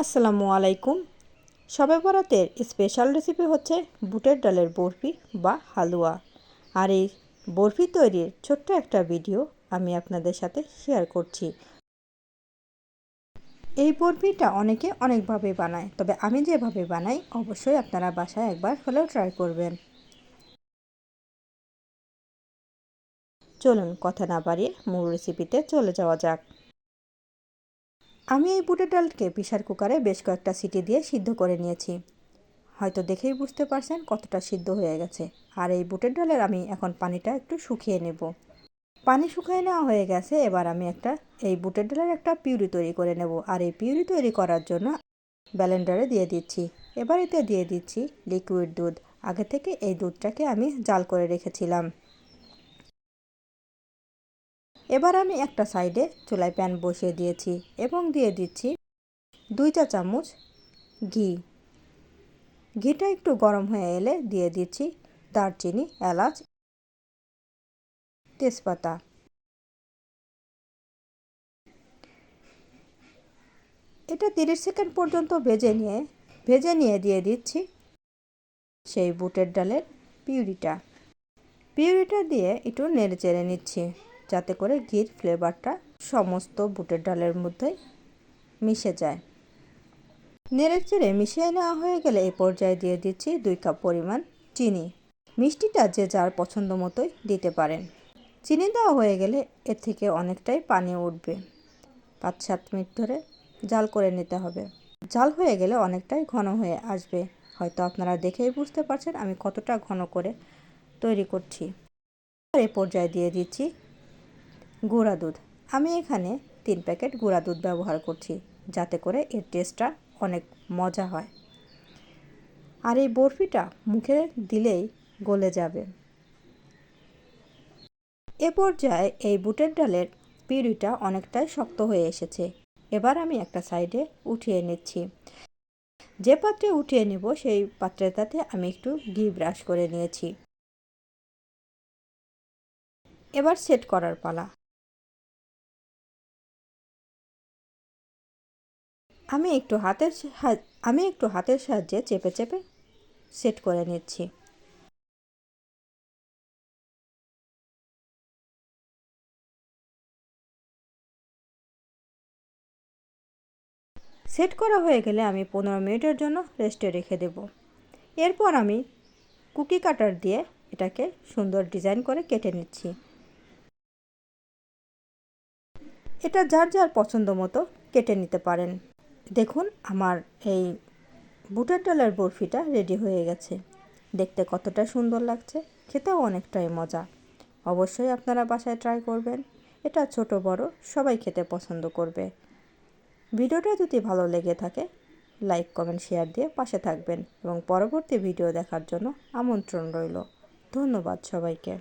আসসালামু আলাইকুম। সবে বরাতের স্পেশাল রেসিপি হচ্ছে বুটের ডালের বরফি বা হালুয়া। আর এই বরফি তৈরির ছোট্ট একটা ভিডিও আমি আপনাদের সাথে শেয়ার করছি। এই বরফিটা অনেকে অনেকভাবে বানায়, তবে আমি যেভাবে বানাই, অবশ্যই আপনারা বাসায় একবার হলেও ট্রাই করবেন। চলুন কথা না বাড়িয়ে মূল রেসিপিতে চলে যাওয়া যাক। আমি এই বুটের ডালকে প্রেশার কুকারে বেশ কয়েকটা সিটি দিয়ে সিদ্ধ করে নিয়েছি। হয়তো দেখেই বুঝতে পারছেন কতটা সিদ্ধ হয়ে গেছে। আর এই বুটের ডালের আমি এখন পানিটা একটু শুকিয়ে নেব। পানি শুকিয়ে নেওয়া হয়ে গেছে, এবার আমি একটা, এই বুটের ডালের একটা পিউরি তৈরি করে নেব। আর এই পিউরি তৈরি করার জন্য ব্যালেন্ডারে দিয়ে দিচ্ছি। এবার এতে দিয়ে দিচ্ছি লিকুইড দুধ। আগে থেকে এই দুধটাকে আমি জাল করে রেখেছিলাম। এবার আমি একটা সাইডে চুলায় প্যান বসিয়ে দিয়েছি এবং দিয়ে দিচ্ছি দুই চা চামচ ঘি। ঘিটা একটু গরম হয়ে এলে দিয়ে দিচ্ছি দারচিনি, এলাচ, তেজপাতা। এটা তিরিশ সেকেন্ড পর্যন্ত ভেজে নিয়ে ভেজে নিয়ে দিয়ে দিচ্ছি সেই বুটের ডালের পিউরিটা। পিউরিটা দিয়ে একটু নেড়ে চেড়ে নিচ্ছি। যাতে করে ঘির ফ্লেভারটা সমস্ত বুটের ডালের মধ্যে মিশে যায়। নেড়ে চেড়ে মিশিয়ে নেওয়া হয়ে গেলে এই পর্যায়ে দিয়ে দিচ্ছি দুই কাপ পরিমাণ চিনি। মিষ্টিটা যে যার পছন্দ মতোই দিতে পারেন। চিনি দেওয়া হয়ে গেলে এর থেকে অনেকটাই পানি উঠবে। পাঁচ সাত মিনিট ধরে জাল করে নিতে হবে। জাল হয়ে গেলে অনেকটাই ঘন হয়ে আসবে। হয়তো আপনারা দেখেই বুঝতে পারছেন আমি কতটা ঘন করে তৈরি করছি। এ পর্যায়ে দিয়ে দিচ্ছি গুঁড়া দুধ। আমি এখানে তিন প্যাকেট গুঁড়া দুধ ব্যবহার করছি, যাতে করে এর টেস্টটা অনেক মজা হয়। আর এই বরফিটা মুখে দিলেই গলে যাবে। এ পর্যায়ে এই বুটের ডালের পিউরিটা অনেকটাই শক্ত হয়ে এসেছে। এবার আমি একটা সাইডে উঠিয়ে নিচ্ছি। যে পাত্রে উঠিয়ে নেব, সেই পাত্রেটাতে আমি একটু ঘি ব্রাশ করে নিয়েছি। এবার সেট করার পালা। আমি একটু হাতের আমি একটু হাতের সাহায্যে চেপে চেপে সেট করে নিচ্ছি। সেট করা হয়ে গেলে আমি পনেরো মিনিটের জন্য রেস্টে রেখে দেব। এরপর আমি কুকি কাটার দিয়ে এটাকে সুন্দর ডিজাইন করে কেটে নিচ্ছি। এটা যার যার পছন্দ মতো কেটে নিতে পারেন। দেখুন, আমার এই বুটের ডালের বরফিটা রেডি হয়ে গেছে। দেখতে কতটা সুন্দর লাগছে, খেতেও অনেকটাই মজা। অবশ্যই আপনারা বাসায় ট্রাই করবেন। এটা ছোট, বড়, সবাই খেতে পছন্দ করবে। ভিডিওটা যদি ভালো লেগে থাকে লাইক কমেন্ট শেয়ার দিয়ে পাশে থাকবেন এবং পরবর্তী ভিডিও দেখার জন্য আমন্ত্রণ রইল। ধন্যবাদ সবাইকে।